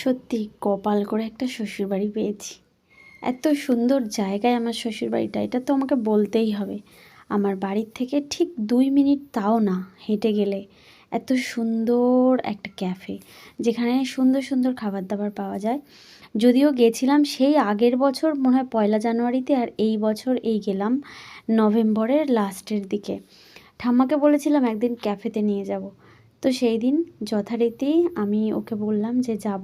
সত্যি কপাল করে একটা শ্বশুরবাড়ি পেয়েছি। এত সুন্দর জায়গায় আমার শ্বশুরবাড়িটা, এটা তো আমাকে বলতেই হবে। আমার বাড়ির থেকে ঠিক দুই মিনিট তাও না হেঁটে গেলে। এত সুন্দর একটা ক্যাফে, যেখানে সুন্দর সুন্দর খাবার দাবার পাওয়া যায়। যদিও গেছিলাম সেই আগের বছর, মনে হয় পয়লা জানুয়ারিতে, আর এই বছর এই গেলাম নভেম্বরের লাস্টের দিকে। ঠাম্মাকে বলেছিলাম একদিন ক্যাফেতে নিয়ে যাব। তো সেই দিন যথারীতি আমি ওকে বললাম যে যাব।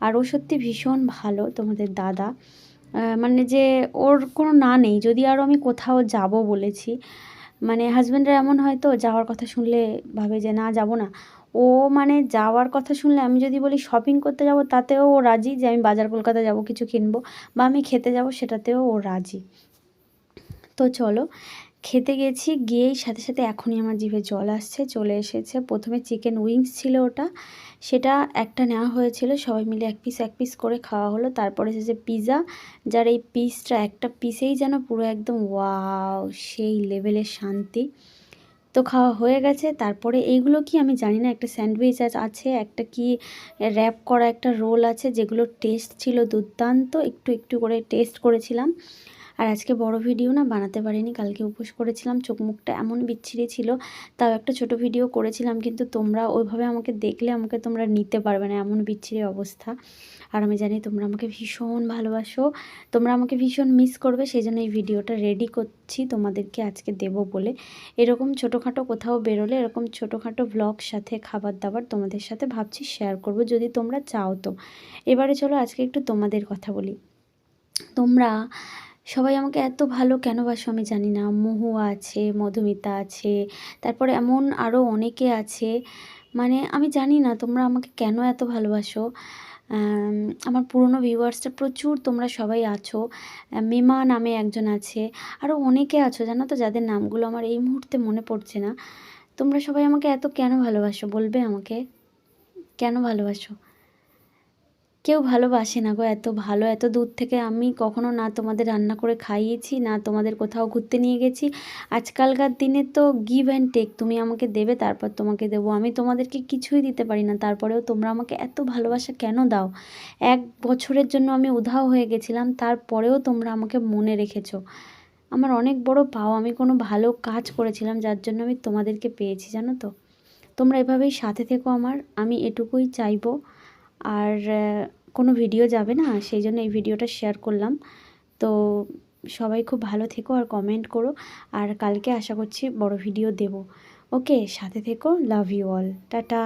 আর ও সত্যি ভীষণ ভালো তোমাদের দাদা। মানে যে ওর কোনো না নেই, যদি আরও আমি কোথাও যাব বলেছি। মানে হাজব্যান্ডের এমন হয়তো যাওয়ার কথা শুনলে ভাবে যে না, যাব না। ও মানে যাওয়ার কথা শুনলে আমি যদি বলি শপিং করতে যাব, তাতেও ও রাজি যে আমি বাজার কলকাতা যাব, কিছু কিনবো। বা আমি খেতে যাব, সেটাতেও ও রাজি। তো চলো খেতে গেছি, গিয়েই সাথে সাথে এখনই আমার জিভে জল আসছে, চলে এসেছে। প্রথমে চিকেন উইংস ছিল ওটা, সেটা একটা নেওয়া হয়েছিল, সবাই মিলে এক পিস এক পিস করে খাওয়া হলো। তারপরে এসেছে পিৎজা যার এই পিসটা একটা পিসেই যেন পুরো একদম ওয়াও সেই লেভেলের শান্তি। তো খাওয়া হয়ে গেছে, তারপরে এইগুলো কি আমি জানি না, একটা স্যান্ডউইচ আছে, একটা কি র্যাপ করা একটা রোল আছে, যেগুলো টেস্ট ছিল দুর্দান্ত, একটু একটু করে টেস্ট করেছিলাম। আর আজকে বড় ভিডিও না বানাতে পারিনি। কালকে উপোস করেছিলাম, চোখ মুখটা এমন বিচ্ছিরি ছিল, তাও একটা ছোট ভিডিও করেছিলাম, কিন্তু তোমরা ওইভাবে আমাকে দেখলে আমাকে তোমরা নিতে পারবে না, এমন বিচ্ছিরি অবস্থা। আর আমি জানি তোমরা আমাকে ভীষণ ভালোবাসো, তোমরা আমাকে ভীষণ মিস করবে সেই জন্য এই ভিডিওটা রেডি করছি, তোমাদেরকে আজকে দেব বলে। এরকম ছোটোখাটো কোথাও বেরোলে, এরকম ছোটোখাটো ব্লগ সাথে খাবার দাবার তোমাদের সাথে ভাবছি শেয়ার করব, যদি তোমরা চাও তো। এবারে চলো আজকে একটু তোমাদের কথা বলি। তোমরা সবাই আমাকে এত ভালো কেন বাসো আমি জানি না। মহুয়া আছে, মধুমিতা আছে, তারপরে এমন আরও অনেকে আছে। মানে আমি জানি না তোমরা আমাকে কেন এত ভালোবাসো। আমার পুরনো ভিউয়ার্সটা প্রচুর, তোমরা সবাই আছো। মেমা নামে একজন আছে আরও অনেকে আছো, জানো তো, যাদের নামগুলো আমার এই মুহূর্তে মনে পড়ছে না। তোমরা সবাই আমাকে এত কেন ভালোবাসো, বলবে আমাকে? কেন ভালোবাসো? কেউ ভালোবাসে না গো, এত ভালো, এত দূর থেকে আমি কখনো না তোমাদের রান্না করে খাইয়েছি, না তোমাদের কোথাও ঘুরতে নিয়ে গেছি। আজকালকার দিনে তো গিভ অ্যান্ড টেক তুমি আমাকে দেবে, তারপর তোমাকে দেবো। আমি তোমাদেরকে কিছুই দিতে পারি না, তারপরেও তোমরা আমাকে এত ভালোবাসা কেন দাও? এক বছরের জন্য আমি উধাও হয়ে গেছিলাম, তারপরেও তোমরা আমাকে মনে রেখেছো। আমার অনেক বড় পাও, আমি কোনো ভালো কাজ করেছিলাম, যার জন্য আমি তোমাদেরকে পেয়েছি, জানো তো? তোমরা এভাবেই সাথে থেকো আমার, আমি এটুকুই চাইব। আর কোনো ভিডিও যাবে না, সেই জন্য এই ভিডিওটা শেয়ার করলাম। তো সবাই খুব ভালো থেকো আর কমেন্ট করো। আর কালকে আশা করছি বড় ভিডিও দেব। ওকে সাথে থেকো লাভ ইউ অল টাটা।